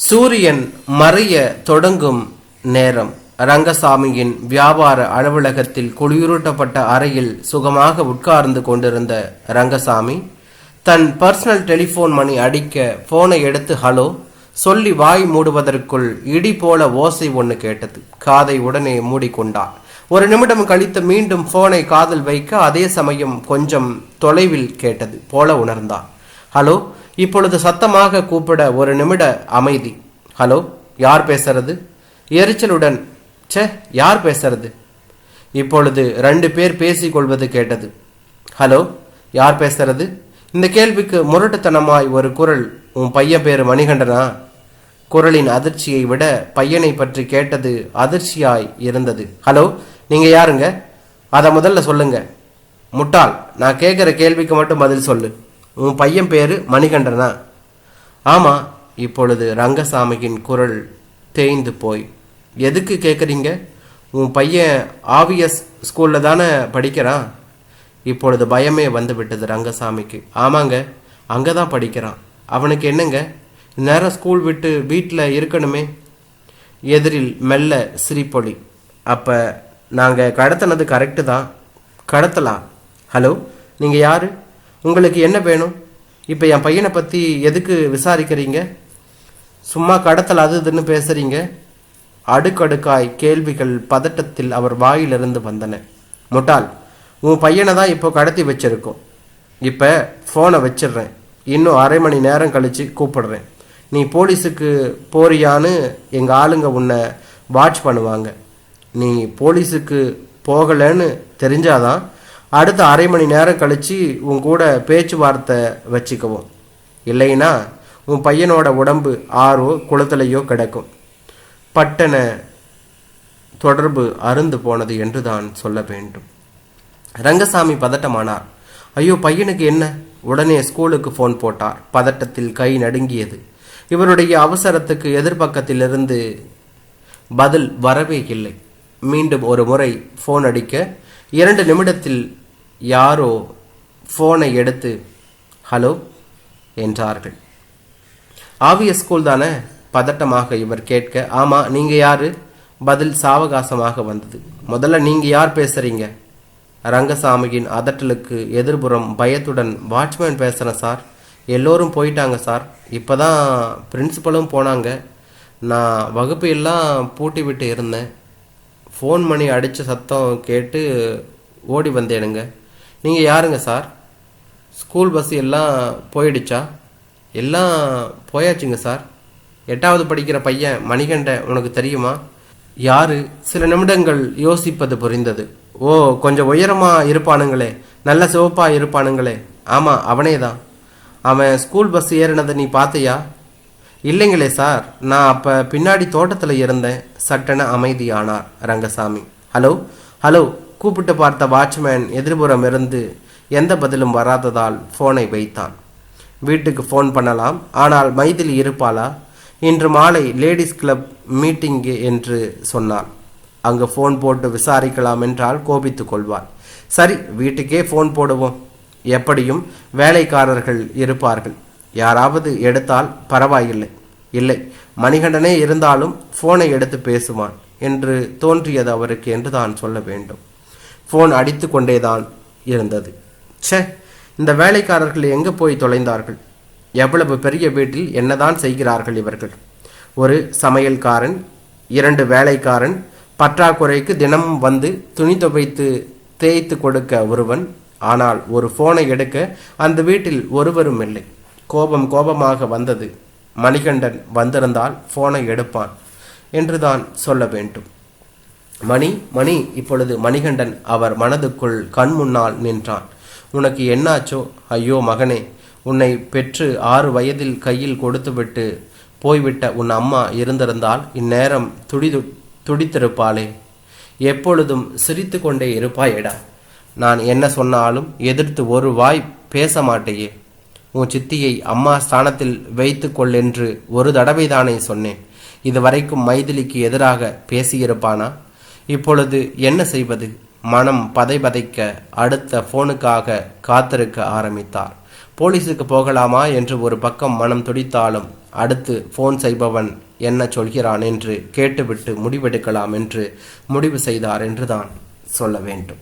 சூரியன் மறைய தொடங்கும் நேரம். ரங்கசாமியின் வியாபார அலுவலகத்தில் குளிரூட்டப்பட்ட அறையில் சுகமாக உட்கார்ந்து கொண்டிருந்த ரங்கசாமி தன் பர்சனல் டெலிபோன் மணி அடிக்க போனை எடுத்து ஹலோ சொல்லி வாய் மூடுவதற்குள் இடி போல ஓசை ஒன்று கேட்டது. காதை உடனே மூடிக்கொண்டார் ஒரு நிமிடம் கழித்து மீண்டும் போனை காதில் வைக்க அதே சமயம் கொஞ்சம் தொலைவில் கேட்டது போல உணர்ந்தார் ஹலோ இப்பொழுது சத்தமாக கூப்பிட ஒரு நிமிட அமைதி. ஹலோ யார் பேசுறது? எரிச்சலுடன் ச்சே யார் பேசுறது? இப்பொழுது ரெண்டு பேர் பேசிக்கொள்வது கேட்டது. ஹலோ யார் பேசுறது? இந்த கேள்விக்கு முரட்டுத்தனமாய் ஒரு குரல் உன் பையன் பேர் மணிகண்டனா? குரலின் அதிர்ச்சியை விட பையனை பற்றி கேட்டது அதிர்ச்சியாய் இருந்தது. ஹலோ நீங்க யாருங்க? அதை முதல்ல சொல்லுங்க. முட்டாள் நான் கேட்குற கேள்விக்கு மட்டும் பதில் சொல்லு. உன் பையன் பேர் மணிகண்டனா? ஆமா இப்பொழுது ரங்கசாமியின் குரல் தேய்ந்து போய் எதுக்கு கேட்குறீங்க உன் பையன் ஆவியஸ் ஸ்கூலில் தானே படிக்கிறான்? இப்பொழுது பயமே வந்து விட்டது ரங்கசாமிக்கு. ஆமாங்க அங்கே தான் படிக்கிறான். அவனுக்கு என்னங்க? நேரம் ஸ்கூல் விட்டு வீட்டில் இருக்கணுமே? எதிரில் மெல்ல சிரிப்பொலி. அப்போ நாங்கள் கடத்தினது கரெக்டு தான். கடத்தலாம் ஹலோ நீங்கள் யார்? உங்களுக்கு என்ன வேணும்? இப்போ என் பையனை பற்றி எதுக்கு விசாரிக்கிறீங்க? சும்மா கடத்தல் அது இதுன்னு பேசுகிறீங்க அடுக்கடுக்காய் கேள்விகள் பதட்டத்தில் அவர் வாயிலிருந்து வந்தன. முட்டாள் உன் பையனை தான் இப்போ கடத்தி வச்சிருக்கோம். இப்போ ஃபோனை வச்சிடுறேன். இன்னும் அரை மணி நேரம் கழித்து கூப்பிடுறேன். நீ போலீஸுக்கு போறியான்னு எங்கள் ஆளுங்க உன்னை வாட்ச் பண்ணுவாங்க. நீ போலீஸுக்கு போகலைன்னு தெரிஞ்சாதான் அடுத்த அரை மணி நேரம் கழித்து உன் கூட பேச்சுவார்த்தை வச்சுக்கவும். இல்லைன்னா உன் பையனோட உடம்பு ஆறோ குளத்துலையோ கிடக்கும். பட்டன தொடர்பு அருந்து போனது என்று தான் சொல்ல வேண்டும். ரங்கசாமி பதட்டமானார். ஐயோ பையனுக்கு என்ன? உடனே ஸ்கூலுக்கு ஃபோன் போட்டார். பதட்டத்தில் கை நடுங்கியது. இவருடைய அவசரத்துக்கு எதிர்பக்கத்திலிருந்து பதில் வரவே இல்லை. மீண்டும் ஒரு முறை ஃபோன் அடிக்க இரண்டு நிமிடத்தில் யாரோ ஃபோனை எடுத்து ஹலோ என்றார்கள். ஆவிய ஸ்கூல் தானே பதட்டமாக இவர் கேட்க ஆமாம் நீங்கள் யார்? பதில் சாவகாசமாக வந்தது. முதல்ல நீங்கள் யார் பேசுகிறீங்க ரங்கசாமியின் அதட்டலுக்கு எதிர்புறம் பயத்துடன் வாட்ச்மேன் பேசுகிறேன் சார். எல்லோரும் போயிட்டாங்க சார். இப்போ தான் பிரின்சிபலும் போனாங்க. நான் வகுப்பு எல்லாம் பூட்டி விட்டு இருந்தேன். ஃபோன் மணி அடித்த சத்தம் கேட்டு ஓடி வந்தேனுங்க. நீங்கள் யாருங்க சார்? ஸ்கூல் பஸ் எல்லாம் போயிடுச்சா? எல்லாம் போயாச்சுங்க சார். எட்டாவது படிக்கிற பையன் மணிகண்ட உனக்கு தெரியுமா? யாரு? சில நிமிடங்கள் யோசிப்பது புரிந்தது. ஓ கொஞ்சம் உயரமாக இருப்பானுங்களே. நல்ல சிவப்பாக இருப்பானுங்களே. ஆமாம் அவனே தான் அவன் ஸ்கூல் பஸ் ஏறினதை நீ பார்த்தியா? இல்லைங்களே சார். நான் அப்போ பின்னாடி தோட்டத்தில் இருந்தேன். சட்டென அமைதியானார் ரங்கசாமி. ஹலோ? ஹலோ? கூப்பிட்டு பார்த்த வாட்ச்மேன் எதிர்புறம் இருந்து எந்த பதிலும் வராததால் ஃபோனை வைத்தான். வீட்டுக்கு ஃபோன் பண்ணலாம். ஆனால் மைதிலி இருப்பாளா? இன்று மாலை லேடிஸ் கிளப் மீட்டிங் என்று சொன்னாள். அங்கு ஃபோன் போட்டு விசாரிக்கலாம் என்றால் கோபித்து கொள்வாள். சரி வீட்டுக்கே ஃபோன் போடுவோம். எப்படியும் வேலைக்காரர்கள் இருப்பார்கள். யாராவது எடுத்தால் பரவாயில்லை. இல்லை மணிகண்டனே இருந்தாலும் ஃபோனை எடுத்து பேசுவான் என்று தோன்றியது அவருக்கு என்று தான் சொல்ல வேண்டும். ஃபோன் அடித்து கொண்டேதான் இருந்தது. ச்சே இந்த வேலைக்காரர்கள் எங்கே போய் தொலைந்தார்கள்? எவ்வளவு பெரிய வீட்டில் என்னதான் செய்கிறார்கள் இவர்கள்? ஒரு சமையல்காரன் இரண்டு வேலைக்காரன் பற்றாக்குறைக்கு தினம் வந்து துணி துவைத்து தேய்த்து கொடுக்க ஒருவன். ஆனால் ஒரு ஃபோனை எடுக்க அந்த வீட்டில் ஒருவரும் இல்லை. கோபம் கோபமாக வந்தது. மணிகண்டன் வந்திருந்தால் ஃபோனை எடுப்பான் என்றுதான் சொல்ல வேண்டும். மணி மணி இப்பொழுது மணிகண்டன் அவர் மனதுக்குள் கண் முன்னால் நின்றான். உனக்கு என்னாச்சோ? ஐயோ மகனே உன்னை பெற்று ஆறு வயதில் கையில் கொடுத்துவிட்டு போய்விட்ட உன் அம்மா இருந்திருந்தால் இந்நேரம் துடிது துடித்திருப்பாளே. எப்பொழுதும் சிரித்து கொண்டே இருப்பாயேடா. நான் என்ன சொன்னாலும் எதிர்த்து ஒரு வாய் பேச மாட்டேயே உன் சித்தியை அம்மா ஸ்தானத்தில் வைத்து கொள்ளென்று ஒரு தடவை தானே சொன்னேன். இதுவரைக்கும் மைதிலிக்கு எதிராக பேசியிருப்பானா? இப்பொழுது என்ன செய்வது? மனம் பதைபதைக்க அடுத்த போனுக்காக காத்திருக்க ஆரம்பித்தார். போலீஸுக்கு போகலாமா என்று ஒரு பக்கம் மனம் துடித்தாலும் அடுத்து ஃபோன் செய்பவன் என்ன சொல்கிறான் என்று கேட்டுவிட்டு முடிவெடுக்கலாம் என்று முடிவு செய்தார் என்றுதான் சொல்ல வேண்டும்.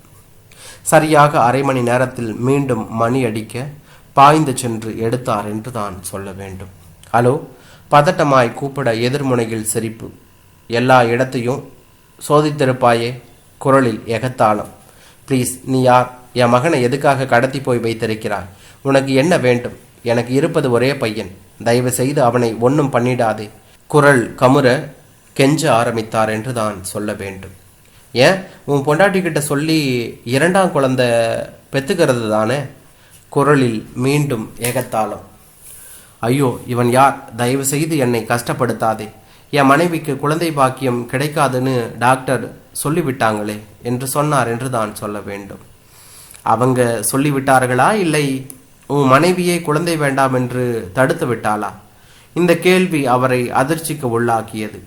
சரியாக அரை மணி நேரத்தில் மீண்டும் மணி அடிக்க பாய்ந்து சென்று எடுத்தார் என்று தான் சொல்ல வேண்டும். ஹலோ பதட்டமாய் கூப்பிட எதிர்முனையில் சிரிப்பு. எல்லா இடத்தையும் சோதித்திருப்பாயே குரலில் எகத்தாளம் ப்ளீஸ் நீ யார்? என் மகனை எதுக்காக கடத்தி போய் வைத்திருக்கிறாய்? உனக்கு என்ன வேண்டும்? எனக்கு இருப்பது ஒரே பையன். தயவு செய்து அவனை ஒன்றும் பண்ணிடாதே. குரல் கமுற கெஞ்ச ஆரம்பித்தார் என்று தான் சொல்ல வேண்டும். ஏன்? உன் பொண்டாட்டி கிட்ட சொல்லி இரண்டாம் குழந்தை பெத்துக்கிறது தானே? குரலில் மீண்டும் ஏகத்தாளம். ஐயோ இவன் யார்? தயவு செய்து என்னை கஷ்டப்படுத்தாதே. என் மனைவிக்கு குழந்தை பாக்கியம் கிடைக்காதுன்னு டாக்டர் சொல்லிவிட்டாங்களே என்று சொன்னார் என்று தான் சொல்ல வேண்டும். அவங்க சொல்லிவிட்டார்களா இல்லை உன் மனைவியே குழந்தை வேண்டாம் என்று தடுத்து விட்டாளா? இந்த கேள்வி அவரை அதிர்ச்சிக்கு உள்ளாக்கியது.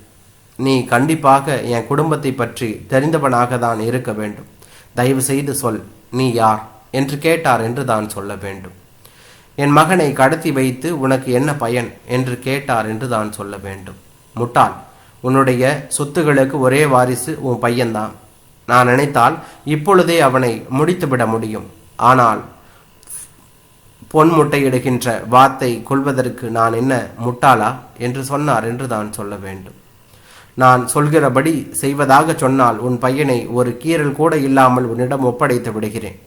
நீ கண்டிப்பாக என் குடும்பத்தை பற்றி தெரிந்தவனாக தான் இருக்க வேண்டும். தயவு செய்து சொல் நீ யார்? என்று கேட்டார் என்று தான் சொல்ல வேண்டும். என் மகனை கடத்தி வைத்து உனக்கு என்ன பயன்? என்று கேட்டார் என்று தான் சொல்ல வேண்டும். முட்டாள். உன்னுடைய சொத்துகளுக்கு ஒரே வாரிசு உன் பையன்தான். நான் நினைத்தால் இப்பொழுதே அவனை முடித்துவிட முடியும். ஆனால் பொன் முட்டையிடுகின்ற வாத்தை கொள்வதற்கு நான் என்ன முட்டாளா என்று சொன்னார் என்று தான் சொல்ல வேண்டும். நான் சொல்கிறபடி செய்வதாக சொன்னால் உன் பையனை ஒரு கீறல் கூட இல்லாமல் உன்னிடம் ஒப்படைத்து விடுகிறேன்.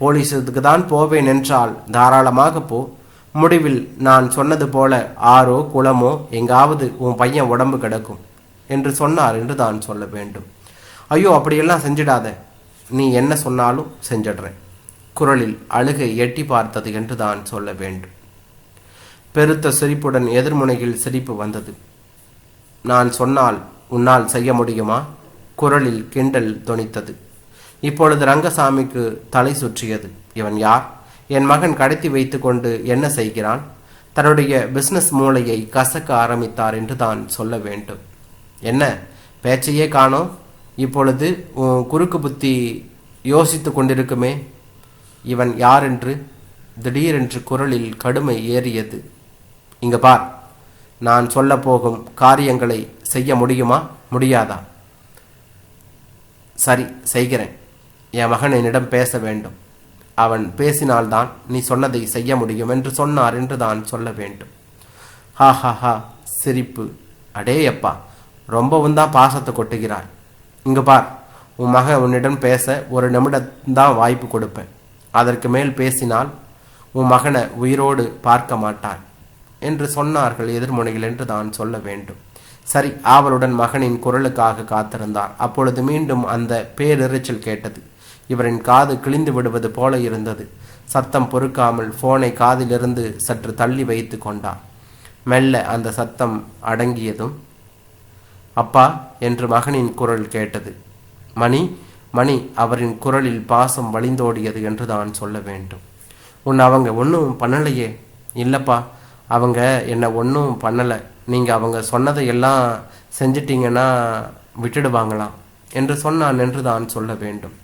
போலீஸுக்கு தான் போவேன் என்றால் தாராளமாக போ. முடிவில் நான் சொன்னது போல ஆறோ குளமோ எங்காவது உன் பையன் உடம்பு கிடக்கும் என்று சொன்னார் என்று தான் சொல்ல வேண்டும். ஐயோ அப்படியெல்லாம் செஞ்சிடாத. நீ என்ன சொன்னாலும் செஞ்சிடுறேன். குரலில் அழுகை எட்டி பார்த்தது என்று தான் சொல்ல வேண்டும். பெருத்த சிரிப்புடன் எதிர்முனையில் சிரிப்பு வந்தது. நான் சொன்னால் உன்னால் செய்ய முடியுமா? குரலில் கிண்டல் தொனித்தது. இப்பொழுது ரங்கசாமிக்கு தலை சுற்றியது. இவன் யார்? என் மகன் கடத்தி வைத்துக்கொண்டு என்ன செய்கிறான்? தன்னுடைய பிசினஸ் மூளையை கசக்க ஆரம்பித்தார் என்று தான் சொல்ல வேண்டும். என்ன? பேச்சையே காணோம் இப்பொழுது குறுக்கு புத்தி யோசித்து கொண்டிருக்குமே. இவன் யாரென்று? திடீரென்று குரலில் கடுமை ஏறியது. இங்க பார் நான் சொல்ல போகும் காரியங்களை செய்ய முடியுமா? முடியாதா? சரி செய்கிறேன். என் மகன் என்னிடம் பேச வேண்டும். அவன் பேசினால்தான் நீ சொன்னதை செய்ய முடியும் என்று சொன்னார் என்று தான் சொல்ல வேண்டும். ஹா ஹா ஹா சிரிப்பு. அடேயப்பா ரொம்பவும் தான் பாசத்தை கொட்டுகிறாய். இங்கே பார் உன் மகன் உன்னிடம் பேச ஒரு நிமிடம்தான் வாய்ப்பு கொடுப்பேன். அதற்கு மேல் பேசினால் உன் மகனை உயிரோடு பார்க்க மாட்டான் என்று சொன்னார்கள் எதிர்முனையில் என்று தான் சொல்ல வேண்டும். சரி ஆவலுடன் மகனின் குரலுக்காக காத்திருந்தார். அப்பொழுது மீண்டும் அந்த பேரிரைச்சல் கேட்டது. இவரின் காது கிழிந்து விடுவது போல இருந்தது. சத்தம் பொறுக்காமல் போனை காதிலிருந்து சற்று தள்ளி வைத்து கொண்டார் மெல்ல அந்த சத்தம் அடங்கியதும் அப்பா என்று மகனின் குரல் கேட்டது. மணி மணி அவரின் குரலில் பாசம் வழிந்தோடியது என்று தான் சொல்ல வேண்டும். உன் அவங்க ஒன்றும் பண்ணலையே. இல்லைப்பா அவங்க என்னை ஒன்றும் பண்ணலை. நீங்கள் அவங்க சொன்னதை எல்லாம் செஞ்சிட்டிங்கன்னா விட்டுடுவாங்களாம் என்று சொன்னான் என்று தான் சொல்ல வேண்டும்.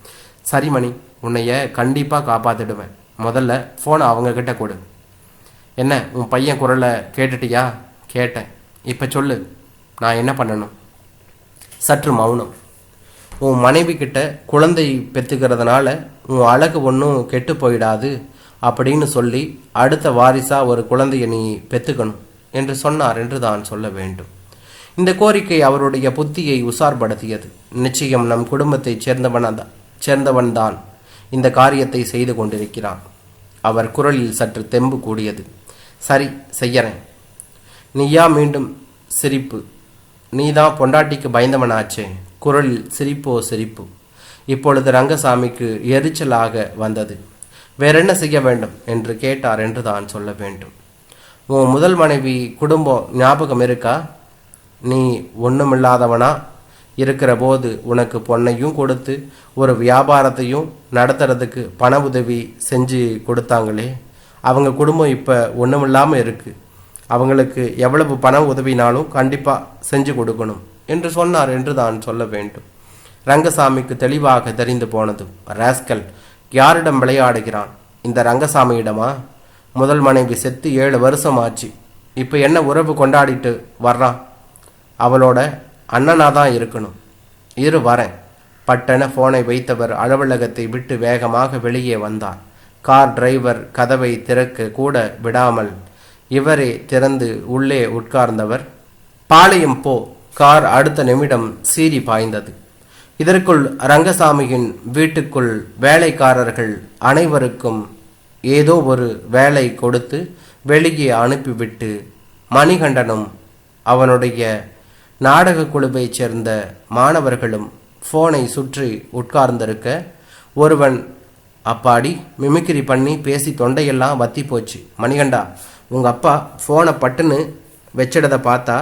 சரி மணி உன்னைய கண்டிப்பாக காப்பாற்றிடுவேன் முதல்ல ஃபோனை அவங்கக்கிட்ட கொடு. என்ன உன் பையன் குரலை கேட்டுட்டியா? கேட்டேன். இப்போ சொல்லு நான் என்ன பண்ணணும்? சற்று மௌனம். உன் மனைவி கிட்ட குழந்தை பெற்றுக்கிறதுனால உன் அழகு ஒன்றும் கெட்டு போயிடாது அப்படின்னு சொல்லி அடுத்த வாரிசாக ஒரு குழந்தைய நீ பெற்றுக்கணும் என்று சொன்னார் என்று தான் சொல்ல வேண்டும். இந்த கோரிக்கை அவருடைய புத்தியை உசார்படுத்தியது நிச்சயம் நம் குடும்பத்தைச் சேர்ந்தவன் சேர்ந்தவன்தான். இந்த காரியத்தை செய்து கொண்டிருக்கிறான். அவர் குரலில் சற்று தெம்பு கூடியது. சரி செய்யறேன். நீயா மீண்டும் சிரிப்பு. நீதான் பொண்டாட்டிக்கு பயந்தவனாச்சே. குரலில் சிரிப்போ சிரிப்பு. இப்பொழுது ரங்கசாமிக்கு எரிச்சலாக வந்தது. வேறென்ன செய்ய வேண்டும் என்று கேட்டார் என்று தான் சொல்ல வேண்டும். உன் முதல் மனைவி குடும்பம் ஞாபகம் இருக்கா? நீ ஒன்றுமில்லாதவனா இருக்கிற போது உனக்கு பொண்ணையும் கொடுத்து ஒரு வியாபாரத்தையும் நடத்துறதுக்கு பண உதவி செஞ்சு கொடுத்தாங்களே. அவங்க குடும்பம் இப்போ ஒன்றுமில்லாமல் இருக்குது அவங்களுக்கு எவ்வளவு பண உதவினாலும் கண்டிப்பாக செஞ்சு கொடுக்கணும் என்று சொன்னார் என்று தான் சொல்ல வேண்டும். ரங்கசாமிக்கு தெளிவாக தெரிந்து போனது ராஸ்கல் யாரிடம் விளையாடுகிறான்? இந்த ரங்கசாமியிடமா? முதல் மனைவி செத்து ஏழு வருஷம் ஆச்சு இப்போ என்ன உறவு கொண்டாடிட்டு வர்றான் அவளோட அண்ணனாக தான் இருக்கணும். இரு வரேன் பட்டென ஃபோனை வைத்தவர் அலுவலகத்தை விட்டு வேகமாக வெளியே வந்தார். கார் டிரைவர் கதவை திறக்க கூட விடாமல் இவரே திறந்து உள்ளே உட்கார்ந்தவர் பாளையம் போ. கார் அடுத்த நிமிடம் சீறி பாய்ந்தது. இதற்குள் ரங்கசாமியின் வீட்டுக்குள் வேலைக்காரர்கள் அனைவருக்கும் ஏதோ ஒரு வேலை கொடுத்து வெளியே அனுப்பிவிட்டு மணிகண்டனும் அவனுடைய நாடக குழுவைச் சேர்ந்த மாணவர்களும் ஃபோனை சுற்றி உட்கார்ந்திருக்க ஒருவன் அப்பாடி மிமிக்ரி பண்ணி பேசி தொண்டையெல்லாம் வத்தி போச்சு. மணிகண்டா உங்கள் அப்பா ஃபோனை பட்டுன்னு வச்சிடதை பார்த்தா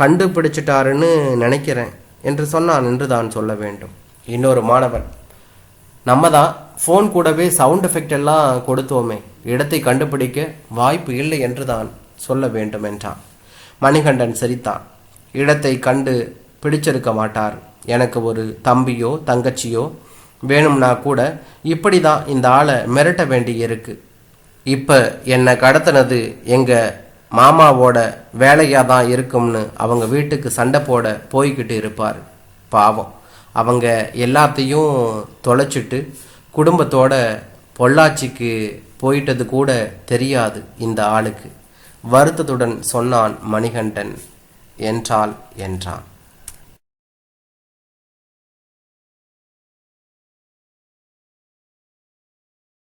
கண்டுபிடிச்சிட்டாருன்னு நினைக்கிறேன் என்று சொன்னான் என்று தான் சொல்ல வேண்டும். இன்னொரு மாணவன் நம்ம தான் ஃபோன் கூடவே சவுண்ட் எஃபெக்ட் எல்லாம் கொடுத்தோமே இடத்தை கண்டுபிடிக்க வாய்ப்பு இல்லை என்று தான் சொல்ல வேண்டும் என்றான். மணிகண்டன் சிரித்தான். இடத்தை கண்டு பிடிச்சிருக்க மாட்டார். எனக்கு ஒரு தம்பியோ தங்கச்சியோ வேணும்னா கூட இப்படி தான் இந்த ஆளை மிரட்ட வேண்டியிருக்கு இப்போ என்னை கடத்தினது எங்கள் மாமாவோட வேலையாக தான் இருக்கும்னு அவங்க வீட்டுக்கு சண்டை போட போய்கிட்டு இருப்பார். பாவம். அவங்க எல்லாத்தையும் தொலைச்சிட்டு குடும்பத்தோட பொள்ளாச்சிக்கு போயிட்டது கூட தெரியாது இந்த ஆளுக்கு. வருத்தத்துடன் சொன்னான் மணிகண்டன். என்றால் என்றான்.